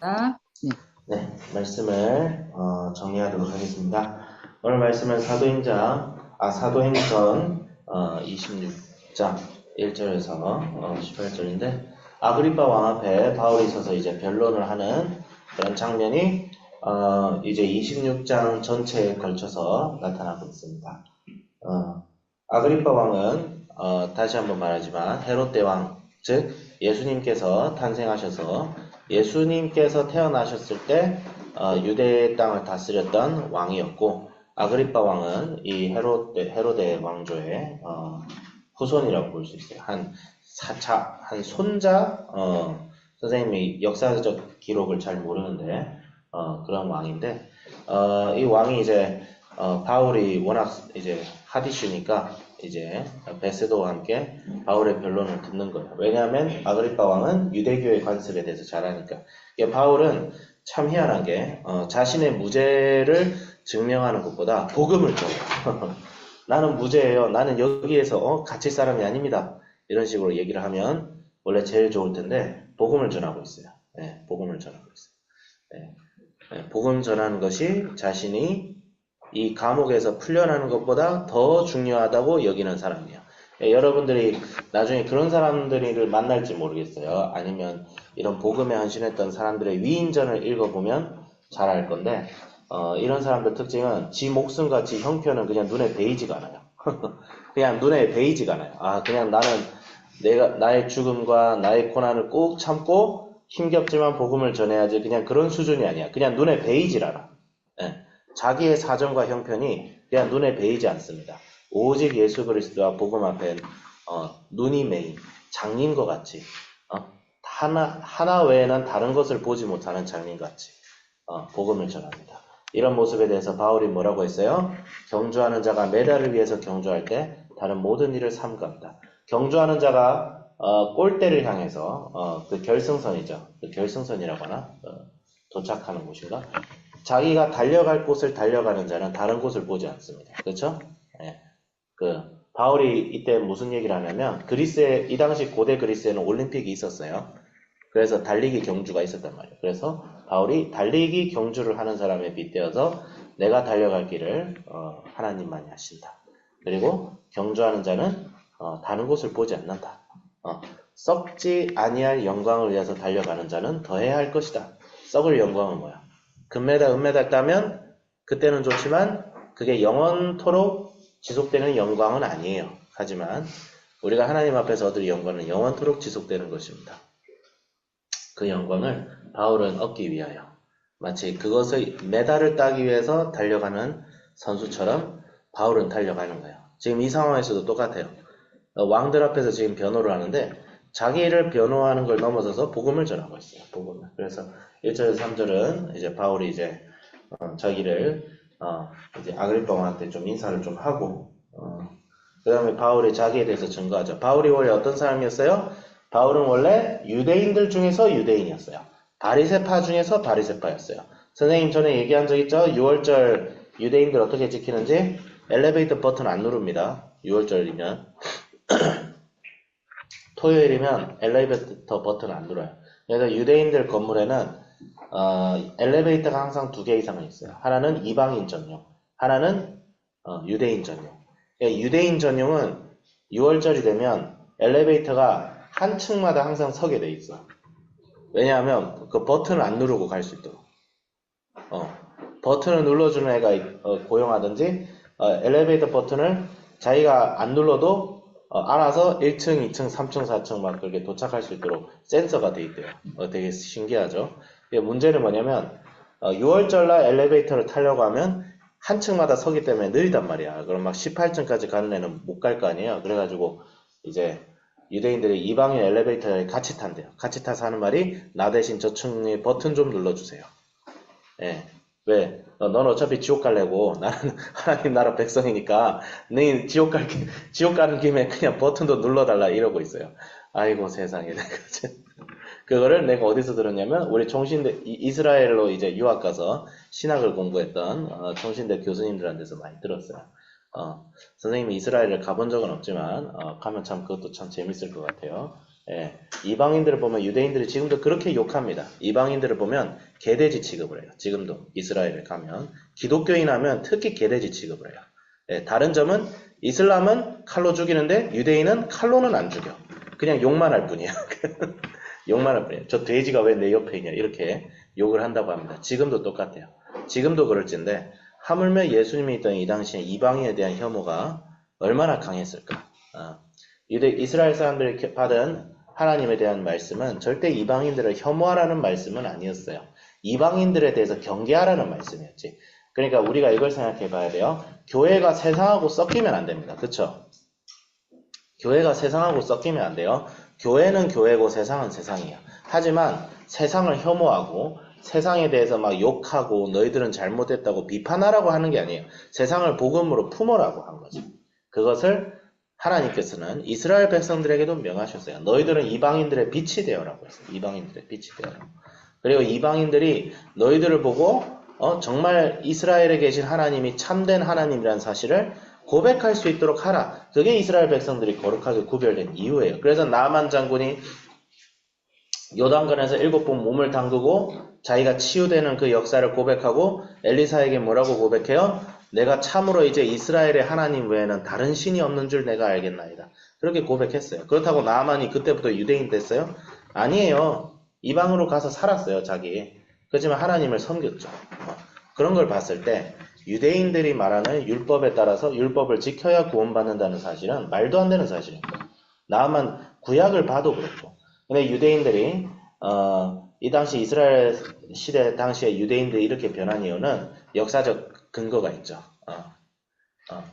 아, 네, 말씀을 어, 정리하도록 하겠습니다. 오늘 말씀은 사도행전, 아 사도행전 어, 26장 1절에서 어, 18절인데 아그리파 왕 앞에 바울이 서서 이제 변론을 하는 그런 장면이 어, 이제 26장 전체에 걸쳐서 나타나고 있습니다. 어, 아그리파 왕은 어, 다시 한번 말하지만 헤롯 대왕, 즉 예수님께서 탄생하셔서 예수님께서 태어나셨을 때 어, 유대 땅을 다스렸던 왕이었고 아그리파 왕은 이 헤로데, 헤로데 왕조의 어, 후손이라고 볼 수 있어요. 한 사차, 한 손자, 어, 선생님이 역사적 기록을 잘 모르는데 어, 그런 왕인데 어, 이 왕이 이제 어, 바울이 워낙 이제 하디슈니까 이제 베세도와 함께 바울의 변론을 듣는 거예요. 왜냐하면 아그리파 왕은 유대교의 관습에 대해서 잘 아니까. 바울은 참 희한하게 어, 자신의 무죄를 증명하는 것보다 복음을 줘요. 나는 무죄예요. 나는 여기에서 어, 갇힐 사람이 아닙니다. 이런 식으로 얘기를 하면 원래 제일 좋을 텐데 복음을 전하고 있어요. 네, 복음을 전하고 있어요. 네, 네, 복음 전하는 것이 자신이 이 감옥에서 풀려나는 것보다 더 중요하다고 여기는 사람이에요. 예, 여러분들이 나중에 그런 사람들을 만날지 모르겠어요. 아니면 이런 복음에 헌신했던 사람들의 위인전을 읽어보면 잘 알 건데 어, 이런 사람들 특징은 지 목숨과 지 형편은 그냥 눈에 베이지가 않아요. 그냥 눈에 베이지가 않아요. 아 그냥 나는 내가 나의 죽음과 나의 고난을 꼭 참고 힘겹지만 복음을 전해야지 그냥 그런 수준이 아니야. 그냥 눈에 않아. 예. 자기의 사정과 형편이 그냥 눈에 베이지 않습니다. 오직 예수 그리스도와 복음 앞에 어, 눈이 메인 장님과 같이 어, 하나 하나 외에는 다른 것을 보지 못하는 장님같이 어, 복음을 전합니다. 이런 모습에 대해서 바울이 뭐라고 했어요? 경주하는 자가 메달을 위해서 경주할 때 다른 모든 일을 삼갑니다. 경주하는 자가 어, 골대를 향해서 어, 그 결승선이죠. 그 결승선이라고 하나 어, 도착하는 곳인가? 자기가 달려갈 곳을 달려가는 자는 다른 곳을 보지 않습니다. 그렇죠? 예. 그 바울이 이때 무슨 얘기를 하냐면 그리스에 이 당시 고대 그리스에는 올림픽이 있었어요. 그래서 달리기 경주가 있었단 말이에요. 그래서 바울이 달리기 경주를 하는 사람에 빗대어서 내가 달려갈 길을 어, 하나님만이 하신다. 그리고 경주하는 자는 어, 다른 곳을 보지 않는다. 어, 썩지 아니할 영광을 위해서 달려가는 자는 더해야 할 것이다. 썩을 영광은 뭐야? 금메달, 은메달 따면 그때는 좋지만 그게 영원토록 지속되는 영광은 아니에요. 하지만 우리가 하나님 앞에서 얻을 영광은 영원토록 지속되는 것입니다. 그 영광을 바울은 얻기 위하여 마치 그것의 메달을 따기 위해서 달려가는 선수처럼 바울은 달려가는 거예요. 지금 이 상황에서도 똑같아요. 어, 왕들 앞에서 지금 변호를 하는데 자기를 변호하는 걸 넘어서서 복음을 전하고 있어요. 복음을. 그래서 1절에서 3절은 이제 바울이 이제 어, 자기를 어, 이제 아그리파 왕한테 좀 인사를 좀 하고 어, 그 다음에 바울이 자기에 대해서 증거하죠. 바울이 원래 어떤 사람이었어요? 바울은 원래 유대인들 중에서 유대인이었어요. 바리세파 중에서 바리세파였어요. 선생님 전에 얘기한 적 있죠? 6월절 유대인들 어떻게 지키는지 엘리베이터 버튼 안 누릅니다. 6월절이면 토요일이면 엘리베이터 버튼 안 눌러요. 그래서 유대인들 건물에는 어, 엘리베이터가 항상 두 개 이상은 있어요. 하나는 이방인 전용, 하나는 어, 유대인 전용. 그러니까 유대인 전용은 6월절이 되면 엘리베이터가 한 층마다 항상 서게 돼 있어. 왜냐하면 그 버튼을 안 누르고 갈 수 있도록. 어, 버튼을 눌러주는 애가 어, 고용하든지 어, 엘리베이터 버튼을 자기가 안 눌러도 어, 알아서 1층, 2층, 3층, 4층 막 그렇게 도착할 수 있도록 센서가 돼 있대요. 어, 되게 신기하죠. 문제는 뭐냐면 어, 6월절날 엘리베이터를 타려고 하면 한 층마다 서기 때문에 느리단 말이야. 그럼 막 18층까지 가는 애는 못 갈 거 아니에요. 그래가지고 이제 유대인들이 이방인 엘리베이터에 같이 탄대요. 같이 타서 하는 말이 나 대신 저 층에 버튼 좀 눌러주세요. 예. 왜? 넌 어차피 지옥 갈래고 나는 하나님 나라 백성이니까 너 지옥 갈 지옥 가는 김에 그냥 버튼도 눌러달라 이러고 있어요. 아이고 세상에 그거를 내가 어디서 들었냐면 우리 총신대 이스라엘로 이제 유학 가서 신학을 공부했던 어, 총신대 교수님들한테서 많이 들었어요. 어, 선생님이 이스라엘을 가본 적은 없지만 어, 가면 참 그것도 참 재밌을 것 같아요. 예, 이방인들을 보면 유대인들이 지금도 그렇게 욕합니다. 이방인들을 보면 개돼지 취급을 해요. 지금도 이스라엘에 가면 기독교인 하면 특히 개돼지 취급을 해요. 예, 다른 점은 이슬람은 칼로 죽이는데 유대인은 칼로는 안 죽여. 그냥 욕만 할 뿐이야. 욕만 할 뿐이야. 저 돼지가 왜 내 옆에 있냐 이렇게 욕을 한다고 합니다. 지금도 똑같아요. 지금도 그럴진데 하물며 예수님이 있던 이 당시에 이방인에 대한 혐오가 얼마나 강했을까. 어, 유대 이스라엘 사람들이 받은 하나님에 대한 말씀은 절대 이방인들을 혐오하라는 말씀은 아니었어요. 이방인들에 대해서 경계하라는 말씀이었지. 그러니까 우리가 이걸 생각해 봐야 돼요. 교회가 세상하고 섞이면 안 됩니다. 그쵸? 교회가 세상하고 섞이면 안 돼요. 교회는 교회고 세상은 세상이에요. 하지만 세상을 혐오하고 세상에 대해서 막 욕하고 너희들은 잘못했다고 비판하라고 하는 게 아니에요. 세상을 복음으로 품어라고 한 거죠. 그것을 하나님께서는 이스라엘 백성들에게도 명하셨어요. 너희들은 이방인들의 빛이 되어라고 했어요. 이방인들의 빛이 되어라. 그리고 이방인들이 너희들을 보고 어, 정말 이스라엘에 계신 하나님이 참된 하나님이라는 사실을 고백할 수 있도록 하라. 그게 이스라엘 백성들이 거룩하게 구별된 이유예요. 그래서 나만 장군이 요단강에서 일곱 번 몸을 담그고 자기가 치유되는 그 역사를 고백하고 엘리사에게 뭐라고 고백해요? 내가 참으로 이제 이스라엘의 하나님 외에는 다른 신이 없는 줄 내가 알겠나이다. 그렇게 고백했어요. 그렇다고 나만이 그때부터 유대인 됐어요? 아니에요. 이방으로 가서 살았어요, 자기. 그렇지만 하나님을 섬겼죠. 어, 그런 걸 봤을 때 유대인들이 말하는 율법에 따라서 율법을 지켜야 구원받는다는 사실은 말도 안 되는 사실입니다. 나만 구약을 봐도 그렇고. 근데 유대인들이 어, 이 당시 이스라엘 시대 당시에 유대인들이 이렇게 변한 이유는 역사적 근거가 있죠. 어, 어,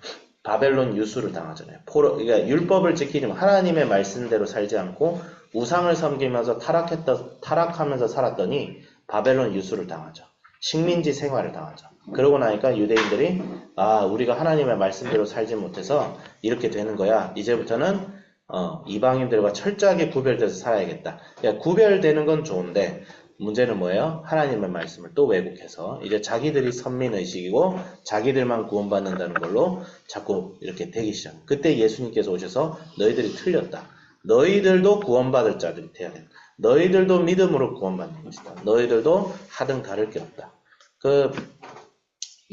바벨론 유수를 당하잖아요. 포로, 그러니까 율법을 지키지만 하나님의 말씀대로 살지 않고 우상을 섬기면서 타락했다, 타락하면서 살았더니 바벨론 유수를 당하죠. 식민지 생활을 당하죠. 그러고 나니까 유대인들이 아 우리가 하나님의 말씀대로 살지 못해서 이렇게 되는 거야. 이제부터는 어, 이방인들과 철저하게 구별돼서 살아야겠다. 그러니까 구별되는 건 좋은데 문제는 뭐예요? 하나님의 말씀을 또 왜곡해서 이제 자기들이 선민의식이고 자기들만 구원받는다는 걸로 자꾸 이렇게 되기 시작. 그때 예수님께서 오셔서 너희들이 틀렸다. 너희들도 구원받을 자들이 돼야 된다. 너희들도 믿음으로 구원받는 것이다. 너희들도 하등 다를 게 없다. 그,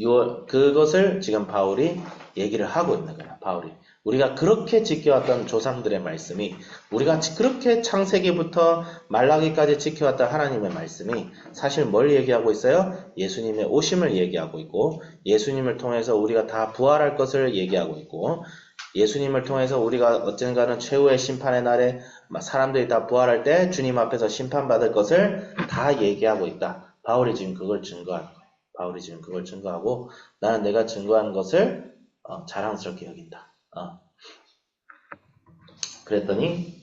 요, 그것을 지금 바울이 얘기를 하고 있는 거야, 바울이. 우리가 그렇게 지켜왔던 조상들의 말씀이, 우리가 그렇게 창세기부터 말라기까지 지켜왔던 하나님의 말씀이 사실 뭘 얘기하고 있어요? 예수님의 오심을 얘기하고 있고, 예수님을 통해서 우리가 다 부활할 것을 얘기하고 있고, 예수님을 통해서 우리가 언젠가는 최후의 심판의 날에 사람들이 다 부활할 때 주님 앞에서 심판받을 것을 다 얘기하고 있다. 바울이 지금 그걸 증거하는 거예요. 바울이 지금 그걸 증거하고 나는 내가 증거한 것을 어, 자랑스럽게 여긴다. 어. 그랬더니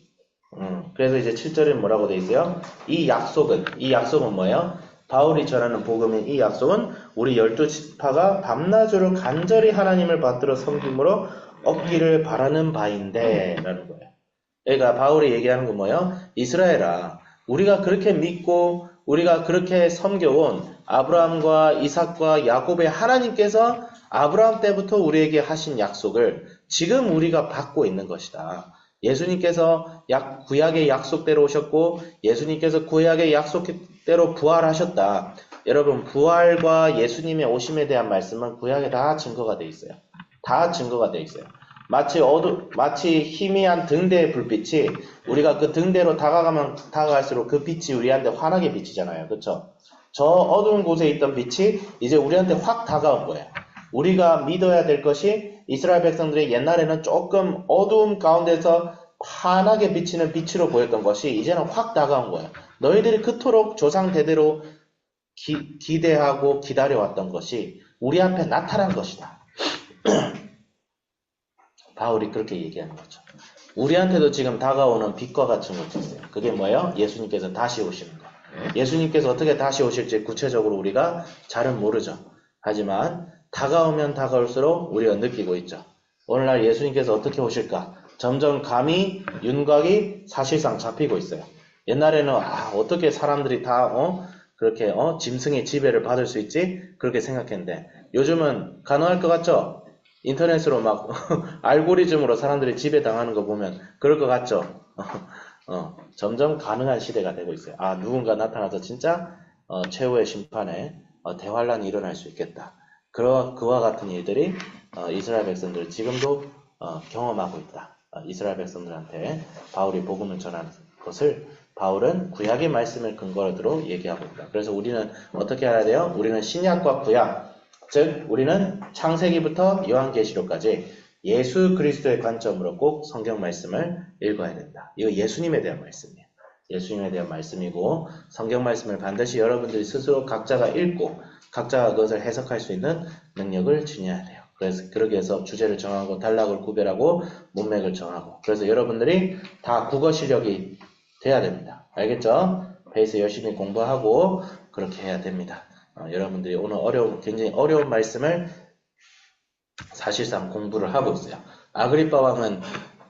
음, 그래서 이제 7절에 뭐라고 돼 있어요? 이 약속은 이 약속은 뭐예요? 바울이 전하는 복음인 이 약속은 우리 열두 지파가 밤낮으로 간절히 하나님을 받들어 섬김으로 얻기를 바라는 바인데 라는 거예요. 그러니까 바울이 얘기하는 건 뭐예요? 이스라엘아 우리가 그렇게 믿고 우리가 그렇게 섬겨온 아브라함과 이삭과 야곱의 하나님께서 아브라함 때부터 우리에게 하신 약속을 지금 우리가 받고 있는 것이다. 예수님께서 약, 구약의 약속대로 오셨고 예수님께서 구약의 약속대로 부활하셨다. 여러분 부활과 예수님의 오심에 대한 말씀은 구약에 다 증거가 돼 있어요. 다 증거가 돼 있어요. 마치 어두 마치 희미한 등대의 불빛이 우리가 그 등대로 다가가면 다가갈수록 그 빛이 우리한테 환하게 비치잖아요. 그렇죠? 저 어두운 곳에 있던 빛이 이제 우리한테 확 다가온 거예요. 우리가 믿어야 될 것이 이스라엘 백성들이 옛날에는 조금 어두움 가운데서 환하게 비치는 빛으로 보였던 것이 이제는 확 다가온 거예요. 너희들이 그토록 조상 대대로 기, 기대하고 기다려왔던 것이 우리 앞에 나타난 것이다. 바울이 그렇게 얘기하는 거죠. 우리한테도 지금 다가오는 빛과 같은 것이 있어요. 그게 뭐예요? 예수님께서 다시 오시는 거. 예수님께서 어떻게 다시 오실지 구체적으로 우리가 잘은 모르죠. 하지만 다가오면 다가올수록 우리가 느끼고 있죠. 오늘날 예수님께서 어떻게 오실까? 점점 감이 윤곽이 사실상 잡히고 있어요. 옛날에는 아, 어떻게 사람들이 다 어? 그렇게 어? 짐승의 지배를 받을 수 있지? 그렇게 생각했는데 요즘은 가능할 것 같죠? 인터넷으로 막 알고리즘으로 사람들이 지배당하는 거 보면 그럴 것 같죠? 어, 점점 가능한 시대가 되고 있어요. 아, 누군가 나타나서 진짜 어, 최후의 심판에 어, 대환란이 일어날 수 있겠다. 그러, 그와 같은 일들이 어, 이스라엘 백성들 지금도 어, 경험하고 있다. 어, 이스라엘 백성들한테 바울이 복음을 전하는 것을 바울은 구약의 말씀을 근거로 얘기하고 있다. 그래서 우리는 어떻게 알아야 돼요? 우리는 신약과 구약, 즉 우리는 창세기부터 요한계시록까지 예수 그리스도의 관점으로 꼭 성경 말씀을 읽어야 된다. 이거 예수님에 대한 말씀이에요. 예수님에 대한 말씀이고 성경 말씀을 반드시 여러분들이 스스로 각자가 읽고 각자가 그것을 해석할 수 있는 능력을 지녀야 돼요. 그래서 그러기 위해서 주제를 정하고 단락을 구별하고 문맥을 정하고 그래서 여러분들이 다 국어 실력이 돼야 됩니다. 알겠죠? 베이스 열심히 공부하고 그렇게 해야 됩니다. 어, 여러분들이 오늘 어려운 굉장히 어려운 말씀을 사실상 공부를 하고 있어요. 아그리파 왕은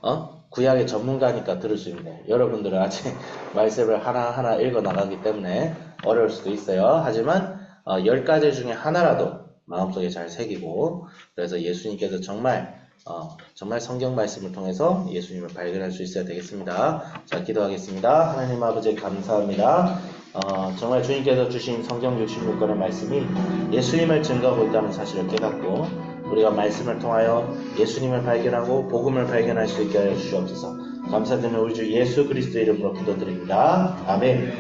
어? 구약의 전문가니까 들을 수 있는데 여러분들은 아직 말씀을 하나하나 읽어 나가기 때문에 어려울 수도 있어요. 하지만 어, 열 가지 중에 하나라도 마음속에 잘 새기고 그래서 예수님께서 정말 어, 정말 성경 말씀을 통해서 예수님을 발견할 수 있어야 되겠습니다. 자, 기도하겠습니다. 하나님 아버지 감사합니다. 어, 정말 주님께서 주신 성경 66권의 말씀이 예수님을 증거하고 있다는 사실을 깨닫고 우리가 말씀을 통하여 예수님을 발견하고 복음을 발견할 수 있게 하여 주시옵소서. 감사드리는 우리 주 예수 그리스도 이름으로 기도드립니다. 아멘.